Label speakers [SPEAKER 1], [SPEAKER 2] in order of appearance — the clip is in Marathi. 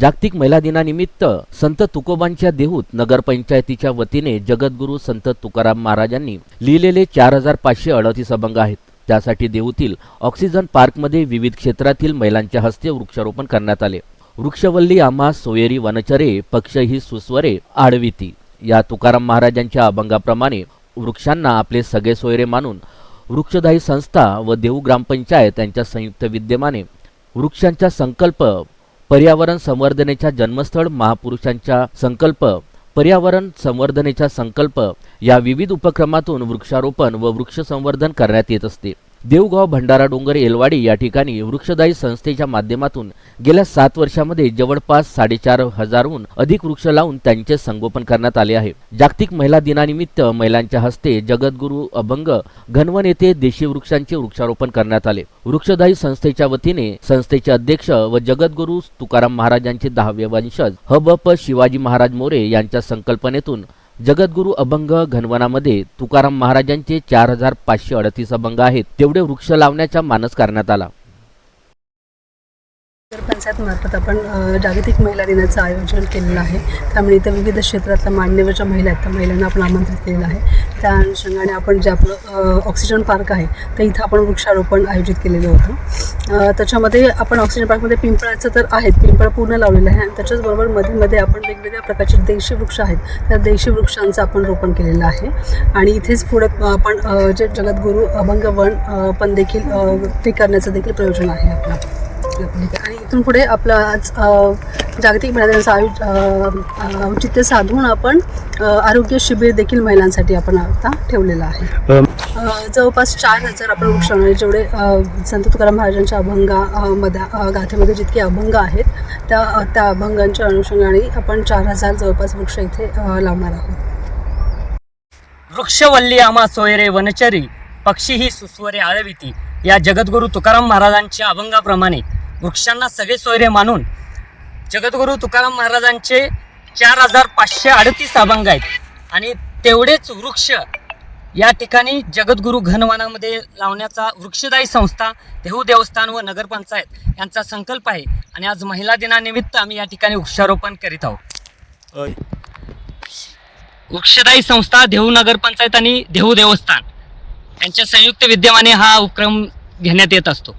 [SPEAKER 1] जागतिक महिला दिनानिमित्त संत तुकोबांच्या देहूत नगरपंचायतीच्या वतीने जगद्गुरू संत तुकाराम महाराजांनी लिहिलेले चार हजार पाचशे अडतीस अभंग आहेत. त्यासाठी देहूतील ऑक्सिजन पार्कमध्ये विविध क्षेत्रातील महिलांच्या हस्ते वृक्षारोपण करण्यात आले. वृक्षवल्ली आम्हा सोयरी वनचरे पक्ष ही सुस्वरे आडविती या तुकाराम महाराजांच्या अभंगाप्रमाणे वृक्षांना आपले सगळे सोयरे मानून वृक्षदायी संस्था व देऊ ग्रामपंचायत यांच्या संयुक्त विद्यमाने वृक्षांचा संकल्प पर्यावरण संवर्धनेच्या जन्मस्थळ महापुरुषांच्या संकल्प पर्यावरण संवर्धनेचा संकल्प या विविध उपक्रमातून वृक्षारोपण व वृक्ष संवर्धन करण्यात येत असते. देवगाव भंडारा डोंगर एलवाडी या ठिकाणी वृक्षदायी संस्थेच्या माध्यमातून गेल्या सात वर्षामध्ये जवळपास साडेचार हजारहून अधिक वृक्ष लावून त्यांचे संगोपन करण्यात आले आहे. जागतिक महिला दिनानिमित्त महिलांच्या हस्ते जगद्गुरू अभंग घनवन येथे देशी वृक्षांचे वृक्षारोपण करण्यात आले. वृक्षदायी संस्थेच्या वतीने संस्थेचे अध्यक्ष व जगद्गुरू तुकाराम महाराजांचे दहावे वंशज ह ब प शिवाजी महाराज मोरे यांच्या संकल्पनेतून जगद्गुरू अभंग घनवनामध्ये तुकाराम महाराजांचे चार हजार पाचशे अडतीस अभंग आहेत. तेवढे वृक्ष लावण्याचा मानस करण्यात आला.
[SPEAKER 2] नगरपंचायत आपण जागतिक महिला दिनाचं आयोजन केलेलं आहे. त्यामुळे इथं विविध क्षेत्रातल्या मान्यवर ज्या महिला आहेत. त्या महिलांना आपण आमंत्रित केलेलं आहे. त्या अनुषंगाने आपण जे आपलं ऑक्सिजन पार्क आहे तर इथं आपण वृक्षारोपण आयोजित केलेलं होतं. त्याच्यामध्ये आपण ऑक्सिजन पार्कमध्ये पिंपळाचं तर आहेत पिंपळ पूर्ण लावलेलं आहे. आणि त्याच्याचबरोबरमध्ये मध्ये आपण वेगवेगळ्या प्रकारचे देशी वृक्ष आहेत. त्या देशी वृक्षांचं आपण रोपण केलेलं आहे. आणि इथेच पुढे आपण जे जगद्गुरू अभंग वन पण देखील ते करण्याचं देखील प्रयोजन आहे आपलं. आणि इथून पुढे आपलं आज जागतिक महिला दिनाचं आयु औचित्य साधून आपण आरोग्य शिबिर देखील महिलांसाठी आपण आता ठेवलेलं आहे. जवळपास चार हजार आपण वृक्ष. जेवढे संत तुकाराम महाराजांच्या अभंगा मध्ये गाथेमध्ये जितके अभंग आहेत त्या त्या अभंगांच्या अनुषंगाने आपण चार हजार जवळपास वृक्ष इथे लावणार आहोत.
[SPEAKER 3] वृक्षवल्ली आम्हा सोयरे वनचरी पक्षी ही सुस्वरे आळविती. या जगद्गुरू तुकाराम महाराजांच्या अभंगाप्रमाणे वृक्षांना सगळे सोयरे मानून जगद्गुरू तुकाराम महाराजांचे चार हजार पाचशे अडतीस अभंग आहेत. आणि तेवढेच वृक्ष या ठिकाणी जगद्गुरू घनवनामध्ये लावण्याचा वृक्षदायी संस्था देहू देवस्थान व नगरपंचायत यांचा संकल्प आहे. आणि आज महिला दिनानिमित्त आम्ही या ठिकाणी वृक्षारोपण करीत आहोत. वृक्षदायी संस्था देहू नगरपंचायत आणि देहू देवस्थान यांच्या संयुक्त विद्यमाने हा उपक्रम घेण्यात येत असतो.